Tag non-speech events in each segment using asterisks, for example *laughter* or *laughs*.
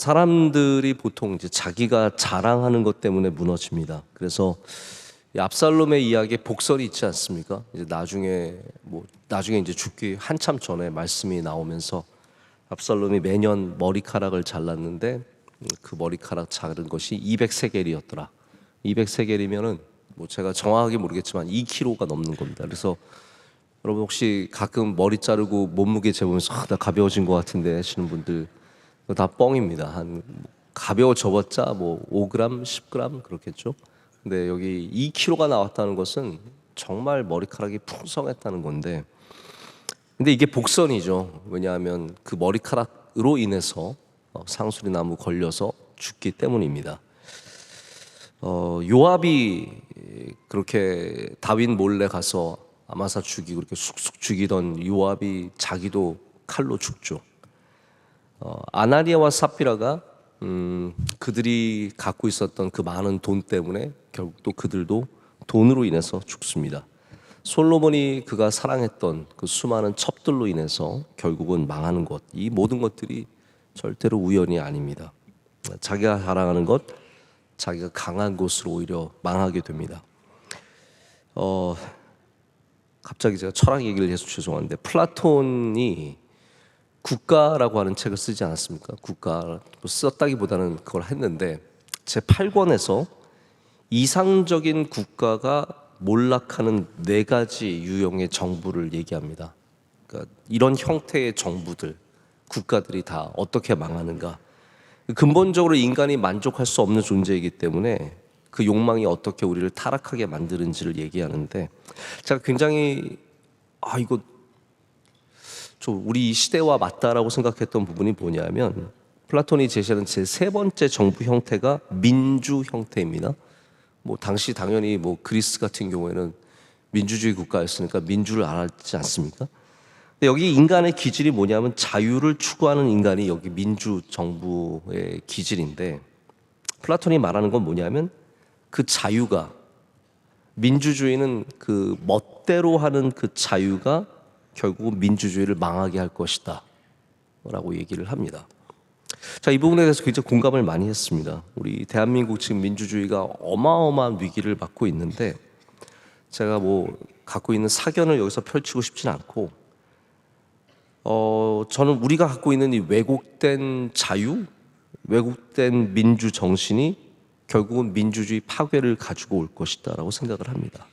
사람들이 보통 이제 자기가 자랑하는 것 때문에 무너집니다. 그래서 이 압살롬의 이야기에 복설이 있지 않습니까? 이제 나중에 뭐 나중에 이제 죽기 한참 전에 말씀이 나오면서 압살롬이 매년 머리카락을 잘랐는데 음, 그 머리카락 자른 것이 200세겔이었더라. 200세겔이면은 뭐 제가 정확하게 모르겠지만 2kg가 넘는 겁니다. 그래서 여러분 혹시 가끔 머리 자르고 몸무게 재보면서 아, 나 가벼워진 것 같은데 하시는 분들 다 뻥입니다. 한 가벼워져봤자 뭐 5g, 10g 그렇겠죠. 근데 여기 2kg가 나왔다는 것은 정말 머리카락이 풍성했다는 건데 근데 이게 복선이죠. 왜냐하면 그 머리카락으로 인해서 어, 상수리 나무 걸려서 죽기 때문입니다. 어, 요압이 그렇게 다윈 몰래 가서 아마사 죽이고 그렇게 쑥쑥 죽이던 요압이 자기도 칼로 죽죠. 어, 아나리아와 삽비라가 음, 그들이 갖고 있었던 그 많은 돈 때문에 결국 또 그들도 돈으로 인해서 죽습니다. 솔로몬이 그가 사랑했던 그 수많은 첩들로 인해서 결국은 망하는 것, 이 모든 것들이 절대로 우연이 아닙니다. 자기가 자랑하는 것, 자기가 강한 곳으로 오히려 망하게 됩니다. 어, 갑자기 제가 철학 얘기를 해서 죄송한데 플라톤이 국가라고 하는 책을 쓰지 않았습니까? 국가 썼다기보다는 그걸 했는데 제 8권에서 이상적인 국가가 몰락하는 네 가지 유형의 정부를 얘기합니다. 그러니까 이런 형태의 정부들, 국가들이 다 어떻게 망하는가. 근본적으로 인간이 만족할 수 없는 존재이기 때문에 그 욕망이 어떻게 우리를 타락하게 만드는지를 얘기하는데 제가 굉장히 아 이거 저 우리 이 시대와 맞다라고 생각했던 부분이 뭐냐면 플라톤이 제시하는 제 세 번째 정부 형태가 민주 형태입니다. 뭐 당시 당연히 뭐 그리스 같은 경우에는 민주주의 국가였으니까 민주를 알았지 않습니까? 근데 여기 인간의 기질이 뭐냐면 자유를 추구하는 인간이 여기 민주 정부의 기질인데 플라톤이 말하는 건 뭐냐면 그 자유가 민주주의는 그 멋대로 하는 그 자유가 결국은 민주주의를 망하게 할 것이다. 라고 얘기를 합니다. 자, 이 부분에 대해서 굉장히 공감을 많이 했습니다. 우리 대한민국 지금 민주주의가 어마어마한 위기를 받고 있는데 제가 뭐 갖고 있는 사견을 여기서 펼치고 싶진 않고 어, 저는 우리가 갖고 있는 이 왜곡된 자유, 왜곡된 민주 정신이 결국은 민주주의 파괴를 가지고 올 것이다라고 생각을 합니다.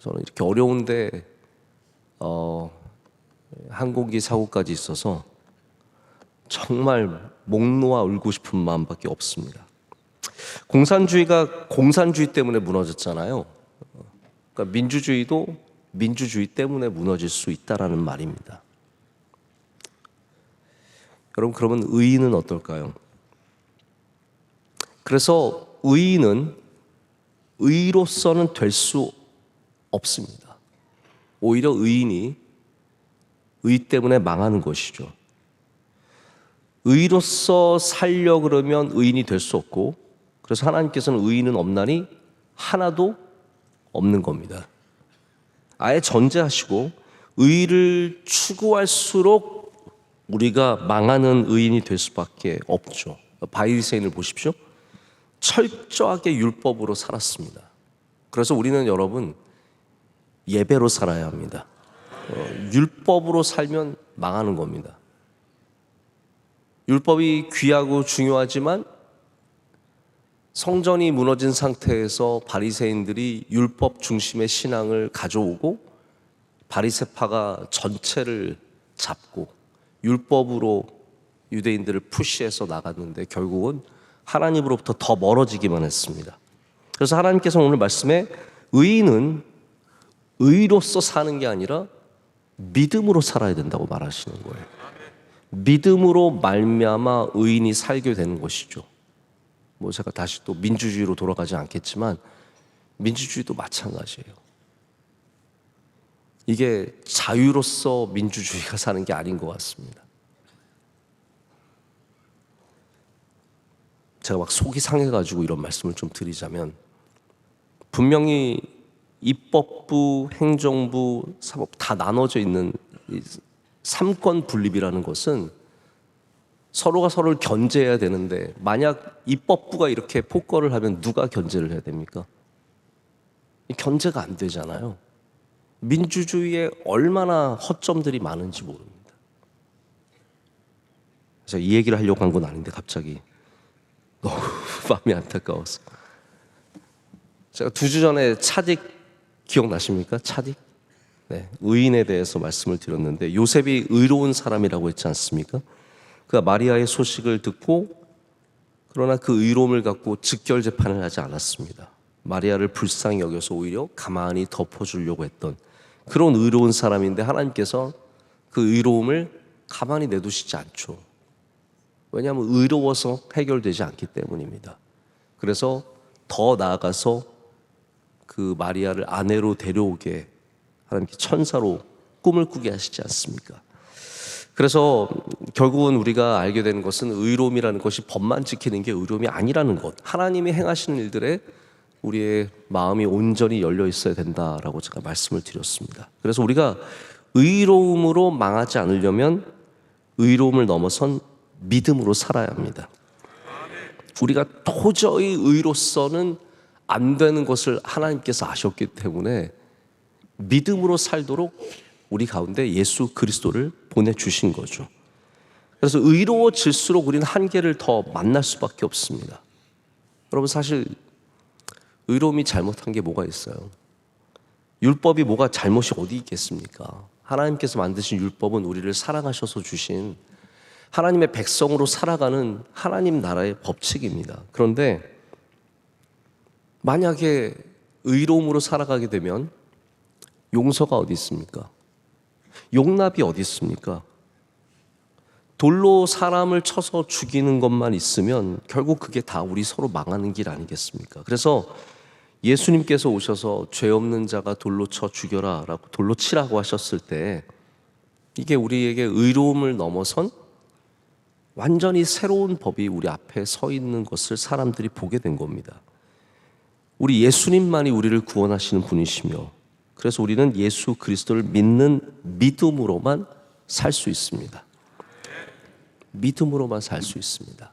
저는 이렇게 어려운데 어, 항공기 사고까지 있어서 정말 목 놓아 울고 싶은 마음밖에 없습니다. 공산주의가 공산주의 때문에 무너졌잖아요. 그러니까 민주주의도 민주주의 때문에 무너질 수 있다라는 말입니다. 여러분 그러면 의인은 어떨까요? 그래서 의인은 의로서는 될 수 없습니다. 오히려 의인이 의 때문에 망하는 것이죠. 의로서 살려 그러면 의인이 될 수 없고 그래서 하나님께서는 의인은 없나니 하나도 없는 겁니다. 아예 전제하시고 의를 추구할수록 우리가 망하는 의인이 될 수밖에 없죠. 바이리세인을 보십시오. 철저하게 율법으로 살았습니다. 그래서 우리는 여러분 예배로 살아야 합니다. 어, 율법으로 살면 망하는 겁니다. 율법이 귀하고 중요하지만 성전이 무너진 상태에서 바리새인들이 율법 중심의 신앙을 가져오고 바리새파가 전체를 잡고 율법으로 유대인들을 푸시해서 나갔는데 결국은 하나님으로부터 더 멀어지기만 했습니다. 그래서 하나님께서 오늘 말씀에 의인은 의로서 사는 게 아니라 믿음으로 살아야 된다고 말하시는 거예요. 믿음으로 말미암아 의인이 살게 되는 것이죠. 뭐 제가 다시 또 민주주의로 돌아가지 않겠지만 민주주의도 마찬가지예요. 이게 자유로서 민주주의가 사는 게 아닌 것 같습니다. 제가 막 속이 상해가지고 이런 말씀을 좀 드리자면 분명히 입법부, 행정부, 사법 다 나눠져 있는 삼권 분립이라는 것은 서로가 서로를 견제해야 되는데 만약 입법부가 이렇게 폭거를 하면 누가 견제를 해야 됩니까? 이 견제가 안 되잖아요. 민주주의에 얼마나 허점들이 많은지 모릅니다. 제가 이 얘기를 하려고 한 건 아닌데 갑자기 너무 *laughs* 마음이 안타까워서 제가 두 주 전에 차딕 기억나십니까? 차딕? 네, 의인에 대해서 말씀을 드렸는데 요셉이 의로운 사람이라고 했지 않습니까? 그가 마리아의 소식을 듣고 그러나 그 의로움을 갖고 즉결 재판을 하지 않았습니다. 마리아를 불쌍히 여겨서 오히려 가만히 덮어주려고 했던 그런 의로운 사람인데 하나님께서 그 의로움을 가만히 내두시지 않죠. 왜냐하면 의로워서 해결되지 않기 때문입니다. 그래서 더 나아가서 그 마리아를 아내로 데려오게 하나님께 천사로 꿈을 꾸게 하시지 않습니까? 그래서 결국은 우리가 알게 되는 것은 의로움이라는 것이 법만 지키는 게 의로움이 아니라는 것. 하나님이 행하시는 일들에 우리의 마음이 온전히 열려 있어야 된다라고 제가 말씀을 드렸습니다. 그래서 우리가 의로움으로 망하지 않으려면 의로움을 넘어선 믿음으로 살아야 합니다. 우리가 도저히 의로서는 안 되는 것을 하나님께서 아셨기 때문에 믿음으로 살도록 우리 가운데 예수 그리스도를 보내주신 거죠. 그래서 의로워질수록 우리는 한계를 더 만날 수밖에 없습니다. 여러분 사실 의로움이 잘못한 게 뭐가 있어요? 율법이 뭐가 잘못이 어디 있겠습니까? 하나님께서 만드신 율법은 우리를 사랑하셔서 주신 하나님의 백성으로 살아가는 하나님 나라의 법칙입니다. 그런데 만약에 의로움으로 살아가게 되면 용서가 어디 있습니까? 용납이 어디 있습니까? 돌로 사람을 쳐서 죽이는 것만 있으면 결국 그게 다 우리 서로 망하는 길 아니겠습니까? 그래서 예수님께서 오셔서 죄 없는 자가 돌로 쳐 죽여라 라고 돌로 치라고 하셨을 때 이게 우리에게 의로움을 넘어선 완전히 새로운 법이 우리 앞에 서 있는 것을 사람들이 보게 된 겁니다. 우리 예수님만이 우리를 구원하시는 분이시며 그래서 우리는 예수 그리스도를 믿는 믿음으로만 살 수 있습니다. 믿음으로만 살 수 있습니다.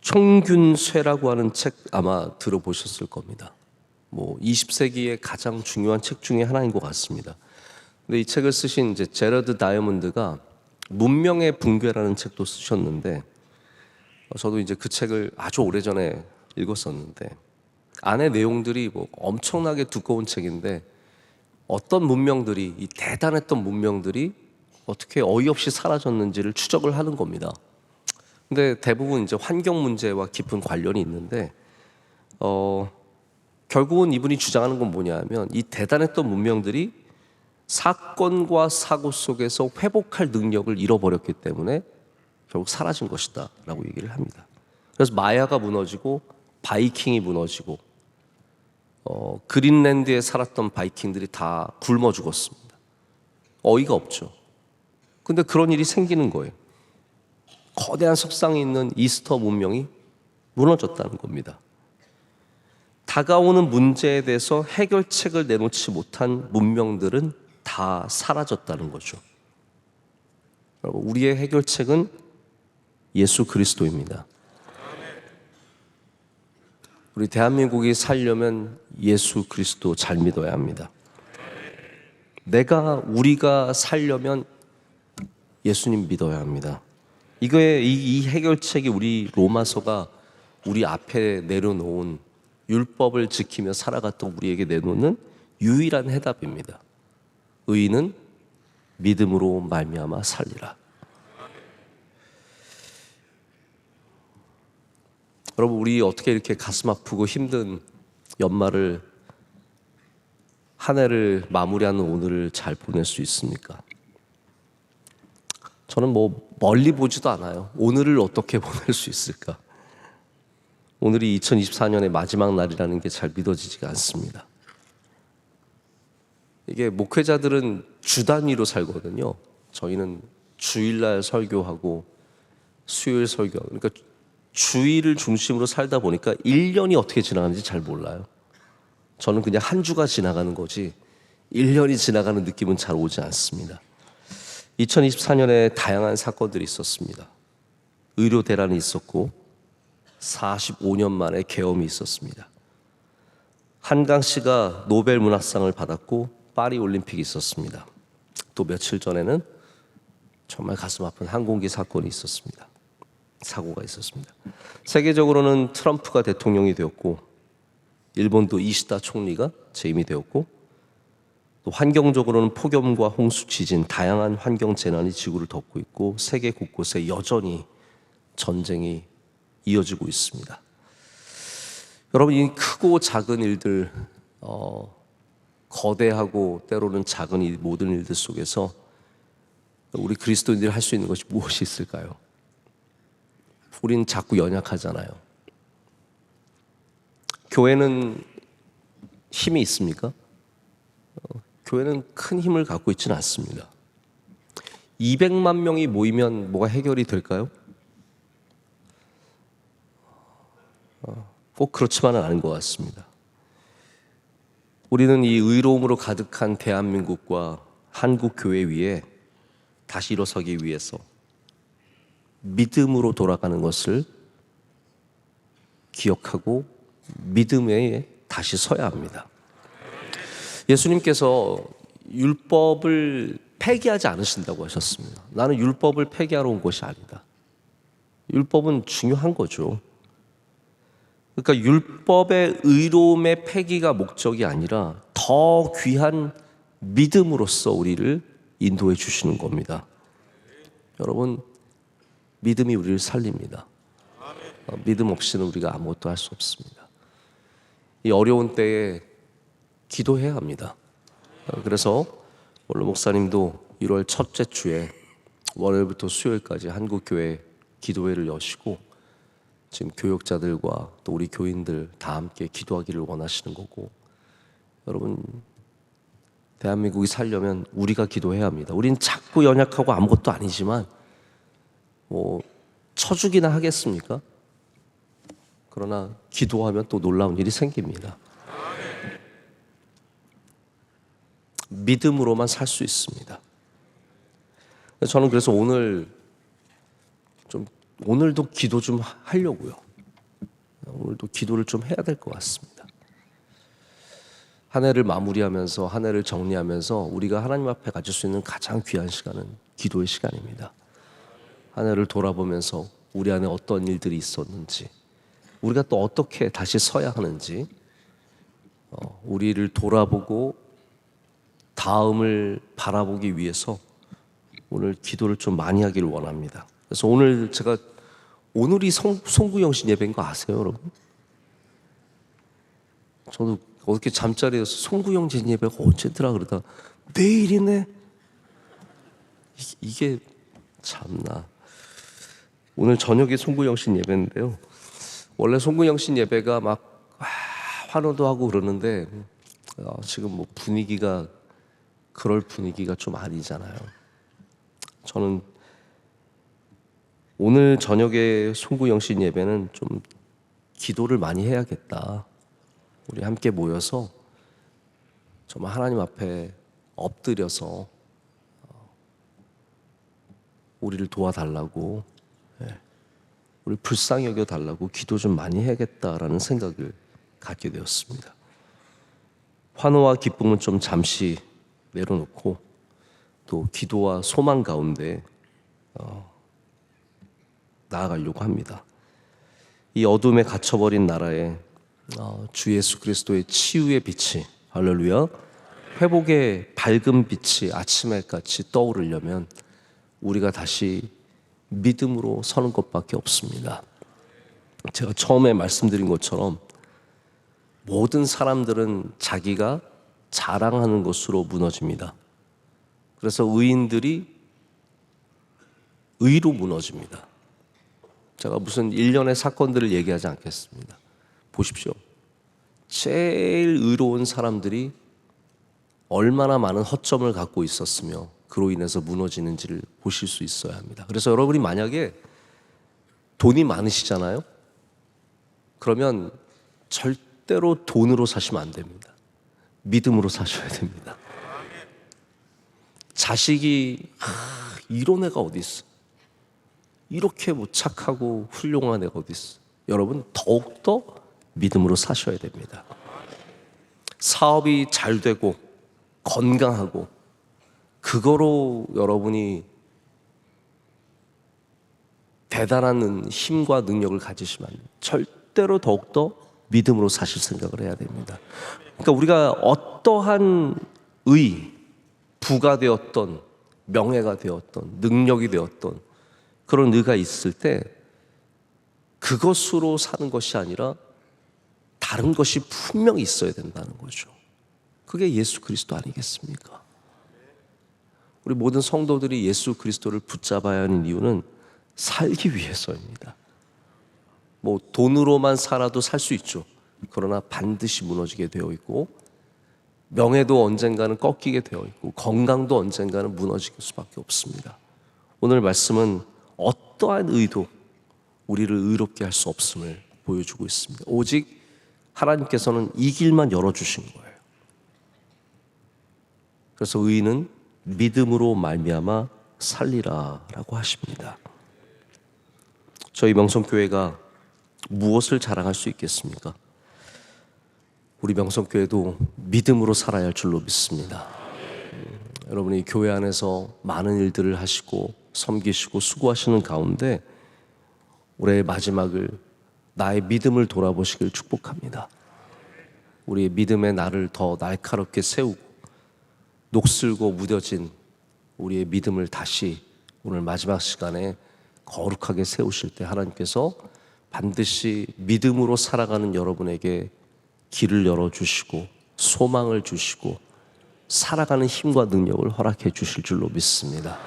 총균쇠라고 하는 책 아마 들어보셨을 겁니다. 뭐 20세기의 가장 중요한 책 중에 하나인 것 같습니다. 근데 이 책을 쓰신 이제 제러드 다이아몬드가 문명의 붕괴라는 책도 쓰셨는데 저도 이제 그 책을 아주 오래전에 읽었었는데 안에 내용들이 뭐 엄청나게 두꺼운 책인데 어떤 문명들이 이 대단했던 문명들이 어떻게 어이없이 사라졌는지를 추적을 하는 겁니다. 근데 대부분 이제 환경 문제와 깊은 관련이 있는데 어 결국은 이분이 주장하는 건 뭐냐면 이 대단했던 문명들이 사건과 사고 속에서 회복할 능력을 잃어버렸기 때문에 결국 사라진 것이다 라고 얘기를 합니다. 그래서 마야가 무너지고 바이킹이 무너지고 어, 그린랜드에 살았던 바이킹들이 다 굶어 죽었습니다. 어이가 없죠. 근데 그런 일이 생기는 거예요. 거대한 석상이 있는 이스터 문명이 무너졌다는 겁니다. 다가오는 문제에 대해서 해결책을 내놓지 못한 문명들은 다 사라졌다는 거죠. 우리의 해결책은 예수 그리스도입니다. 우리 대한민국이 살려면 예수 그리스도 잘 믿어야 합니다. 내가 우리가 살려면 예수님 믿어야 합니다. 이거의 이, 이 해결책이 우리 로마서가 우리 앞에 내려놓은 율법을 지키며 살아갔던 우리에게 내놓는 유일한 해답입니다. 의인은 믿음으로 말미암아 살리라. 여러분 우리 어떻게 이렇게 가슴 아프고 힘든 연말을 한 해를 마무리하는 오늘을 잘 보낼 수 있습니까? 저는 뭐 멀리 보지도 않아요. 오늘을 어떻게 *laughs* 보낼 수 있을까? 오늘이 2024년의 마지막 날이라는 게 잘 믿어지지가 않습니다. 이게 목회자들은 주 단위로 살거든요. 저희는 주일날 설교하고 수요일 설교. 그러니까 주일을 중심으로 살다 보니까 1년이 어떻게 지나가는지 잘 몰라요. 저는 그냥 한 주가 지나가는 거지 1년이 지나가는 느낌은 잘 오지 않습니다. 2024년에 다양한 사건들이 있었습니다. 의료 대란이 있었고 45년 만에 계엄이 있었습니다. 한강 씨가 노벨 문학상을 받았고 파리 올림픽이 있었습니다. 또 며칠 전에는 정말 가슴 아픈 항공기 사건이 있었습니다. 사고가 있었습니다. 세계적으로는 트럼프가 대통령이 되었고 일본도 이시다 총리가 재임이 되었고 또 환경적으로는 폭염과 홍수, 지진, 다양한 환경 재난이 지구를 덮고 있고 세계 곳곳에 여전히 전쟁이 이어지고 있습니다. 여러분 이 크고 작은 일들 어, 거대하고 때로는 작은 이 모든 일들 속에서 우리 그리스도인들이 할 수 있는 것이 무엇이 있을까요? 우리는 자꾸 연약하잖아요. 교회는 힘이 있습니까? 어, 교회는 큰 힘을 갖고 있지는 않습니다. 200만 명이 모이면 뭐가 해결이 될까요? 어, 꼭 그렇지만은 않은 것 같습니다. 우리는 이 의로움으로 가득한 대한민국과 한국 교회 위에 다시 일어서기 위해서 믿음으로 돌아가는 것을 기억하고 믿음에 다시 서야 합니다. 예수님께서 율법을 폐기하지 않으신다고 하셨습니다. 나는 율법을 폐기하러 온 것이 아니다. 율법은 중요한 거죠. 그러니까 율법의 의로움의 폐기가 목적이 아니라 더 귀한 믿음으로써 우리를 인도해 주시는 겁니다. 여러분, 믿음이 우리를 살립니다. 어, 믿음 없이는 우리가 아무것도 할 수 없습니다. 이 어려운 때에 기도해야 합니다. 어, 그래서 오늘 목사님도 1월 첫째 주에 월요일부터 수요일까지 한국교회 기도회를 여시고 지금 교역자들과 또 우리 교인들 다 함께 기도하기를 원하시는 거고 여러분 대한민국이 살려면 우리가 기도해야 합니다. 우리는 자꾸 연약하고 아무것도 아니지만 뭐 쳐주기나 하겠습니까? 그러나 기도하면 또 놀라운 일이 생깁니다. 믿음으로만 살 수 있습니다. 저는 그래서 오늘 좀 오늘도 기도 좀 하려고요. 오늘도 기도를 좀 해야 될 것 같습니다. 한 해를 마무리하면서 한 해를 정리하면서 우리가 하나님 앞에 가질 수 있는 가장 귀한 시간은 기도의 시간입니다. 한 해를 돌아보면서 우리 안에 어떤 일들이 있었는지, 우리가 또 어떻게 다시 서야 하는지, 어, 우리를 돌아보고 다음을 바라보기 위해서 오늘 기도를 좀 많이 하기를 원합니다. 그래서 오늘 제가 오늘이 송, 송구영 씨 예배인 거 아세요, 여러분? 저도 어떻게 잠자리에서 송구영 씨 예배가 언제더라 그러다 내일이네. 이- 이게 참나. 오늘 저녁에 송구영 씨 예배인데요. 원래 송구영 씨 예배가 막 와, 환호도 하고 그러는데 어, 지금 뭐 분위기가 그럴 분위기가 좀 아니잖아요. 저는 오늘 저녁에 송구영 씨 예배는 좀 기도를 많이 해야겠다. 우리 함께 모여서 정말 하나님 앞에 엎드려서 어, 우리를 도와달라고 예, 우리 불쌍히 여겨 달라고 기도 좀 많이 해야겠다라는 생각을 갖게 되었습니다. 환호와 기쁨은 좀 잠시 내려놓고 또 기도와 소망 가운데 어, 나아가려고 합니다. 이 어둠에 갇혀버린 나라에 어, 주 예수 그리스도의 치유의 빛이 할렐루야 회복의 밝은 빛이 아침에 같이 떠오르려면 우리가 다시 믿음으로 서는 것밖에 없습니다. 제가 처음에 말씀드린 것처럼 모든 사람들은 자기가 자랑하는 것으로 무너집니다. 그래서 의인들이 의로 무너집니다. 제가 무슨 일련의 사건들을 얘기하지 않겠습니다. 보십시오. 제일 의로운 사람들이 얼마나 많은 허점을 갖고 있었으며 그로 인해서 무너지는지를 보실 수 있어야 합니다. 그래서 여러분이 만약에 돈이 많으시잖아요. 그러면 절대로 돈으로 사시면 안 됩니다. 믿음으로 사셔야 됩니다. 자식이 아, 이런 애가 어디 있어? 이렇게 뭐 착하고 훌륭한 애가 어디 있어? 여러분 더욱 더 믿음으로 사셔야 됩니다. 사업이 잘 되고 건강하고 그거로 여러분이 대단한 힘과 능력을 가지시면 절대로 더욱더 믿음으로 사실 생각을 해야 됩니다. 그러니까 우리가 어떠한 의, 부가 되었던 명예가 되었던 능력이 되었던 그런 의가 있을 때 그것으로 사는 것이 아니라 다른 것이 분명히 있어야 된다는 거죠. 그게 예수 그리스도 아니겠습니까? 우리 모든 성도들이 예수 그리스도를 붙잡아야 하는 이유는 살기 위해서입니다. 뭐 돈으로만 살아도 살 수 있죠. 그러나 반드시 무너지게 되어 있고 명예도 언젠가는 꺾이게 되어 있고 건강도 언젠가는 무너질 수밖에 없습니다. 오늘 말씀은 어떠한 의도 우리를 의롭게 할 수 없음을 보여주고 있습니다. 오직 하나님께서는 이 길만 열어주신 거예요. 그래서 의인은 믿음으로 말미암아 살리라라고 하십니다. 저희 명성교회가 무엇을 자랑할 수 있겠습니까? 우리 명성교회도 믿음으로 살아야 할 줄로 믿습니다. 음, 여러분이 교회 안에서 많은 일들을 하시고 섬기시고 수고하시는 가운데 올해 마지막을 나의 믿음을 돌아보시길 축복합니다. 우리의 믿음의 날을 더 날카롭게 세우고 녹슬고 무뎌진 우리의 믿음을 다시 오늘 마지막 시간에 거룩하게 세우실 때 하나님께서 반드시 믿음으로 살아가는 여러분에게 길을 열어주시고 소망을 주시고 살아가는 힘과 능력을 허락해 주실 줄로 믿습니다.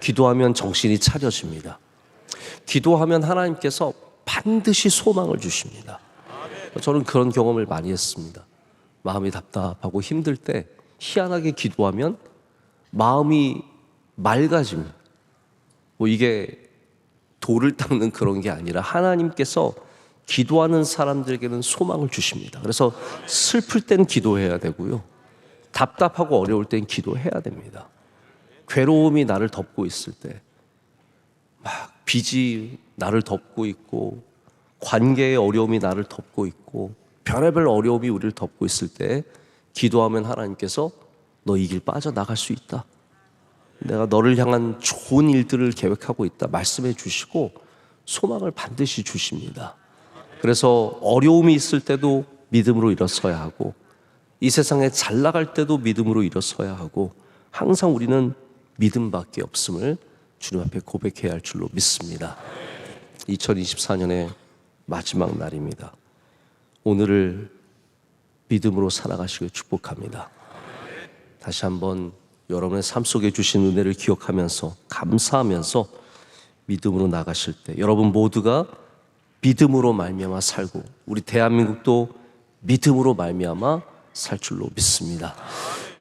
기도하면 정신이 차려집니다. 기도하면 하나님께서 반드시 소망을 주십니다. 저는 그런 경험을 많이 했습니다. 마음이 답답하고 힘들 때 희한하게 기도하면 마음이 맑아집니다. 뭐 이게 돌을 닦는 그런 게 아니라 하나님께서 기도하는 사람들에게는 소망을 주십니다. 그래서 슬플 땐 기도해야 되고요. 답답하고 어려울 땐 기도해야 됩니다. 괴로움이 나를 덮고 있을 때, 막 빚이 나를 덮고 있고, 관계의 어려움이 나를 덮고 있고, 별의별 어려움이 우리를 덮고 있을 때, 기도하면 하나님께서 너 이 길 빠져나갈 수 있다. 내가 너를 향한 좋은 일들을 계획하고 있다. 말씀해 주시고, 소망을 반드시 주십니다. 그래서 어려움이 있을 때도 믿음으로 일어서야 하고 이 세상에 잘 나갈 때도 믿음으로 일어서야 하고 항상 우리는 믿음밖에 없음을 주님 앞에 고백해야 할 줄로 믿습니다. 2024년의 마지막 날입니다. 오늘을 믿음으로 살아가시길 축복합니다. 다시 한번 여러분의 삶 속에 주신 은혜를 기억하면서 감사하면서 믿음으로 나가실 때 여러분 모두가 믿음으로 말미암아 살고 우리 대한민국도 믿음으로 말미암아 살 줄로 믿습니다.